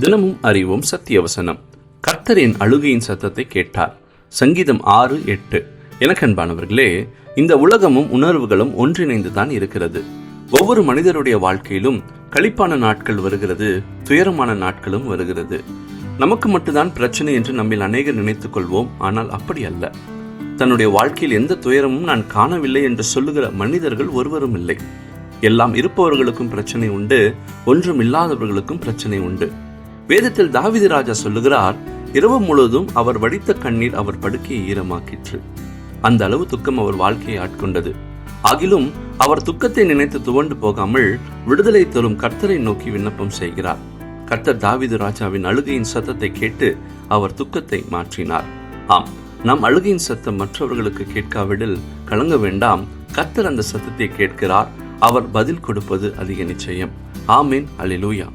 தினமும் அறிவோம் சத்தியவசனம். கர்த்தரின் அழுகையின் சத்தத்தை கேட்டார். சங்கீதம் ஆறு எட்டு. எனக்கன்பானவர்களே இந்த உலகமும் உணர்வுகளும் ஒன்றிணைந்து தான் இருக்கிறது. ஒவ்வொரு மனிதருடைய வாழ்க்கையிலும் களிப்பான நாட்கள் வருகிறது துயரமான நாட்களும் வருகிறது. நமக்கு மட்டும்தான் பிரச்சனை என்று நம்மில் அநேகர் நினைத்துக் கொள்வோம் ஆனால் அப்படி அல்ல. தன்னுடைய வாழ்க்கையில் எந்த துயரமும் நான் காணவில்லை என்று சொல்லுகிற மனிதர்கள் ஒருவரும் இல்லை. எல்லாம் இருப்பவர்களுக்கும் பிரச்சனை உண்டு ஒன்றும் இல்லாதவர்களுக்கும் பிரச்சனை உண்டு. வேதத்தில் தாவிது ராஜா சொல்லுகிறார் இரவு முழுவதும் அவர் வடித்த கண்ணீர் அவர் படுக்கையை ஈரமாக்கிற்று. அந்த அளவு துக்கம் அவர் வாழ்க்கையை ஆட்கொண்டது. ஆகிலும் அவர் துக்கத்தை நினைத்து துவண்டு போகாமல் விடுதலை தரும் கர்த்தரை நோக்கி விண்ணப்பம் செய்கிறார். கர்த்தர் தாவிது ராஜாவின் அழுகையின் சத்தத்தை கேட்டு அவர் துக்கத்தை மாற்றினார். ஆம் நம் அழுகையின் சத்தம் மற்றவர்களுக்கு கேட்காவிடில் கலங்க வேண்டாம். கர்த்தர் அந்த சத்தத்தை கேட்கிறார் அவர் பதில் கொடுப்பது அதிக நிச்சயம். ஆமீன் அலிலூயா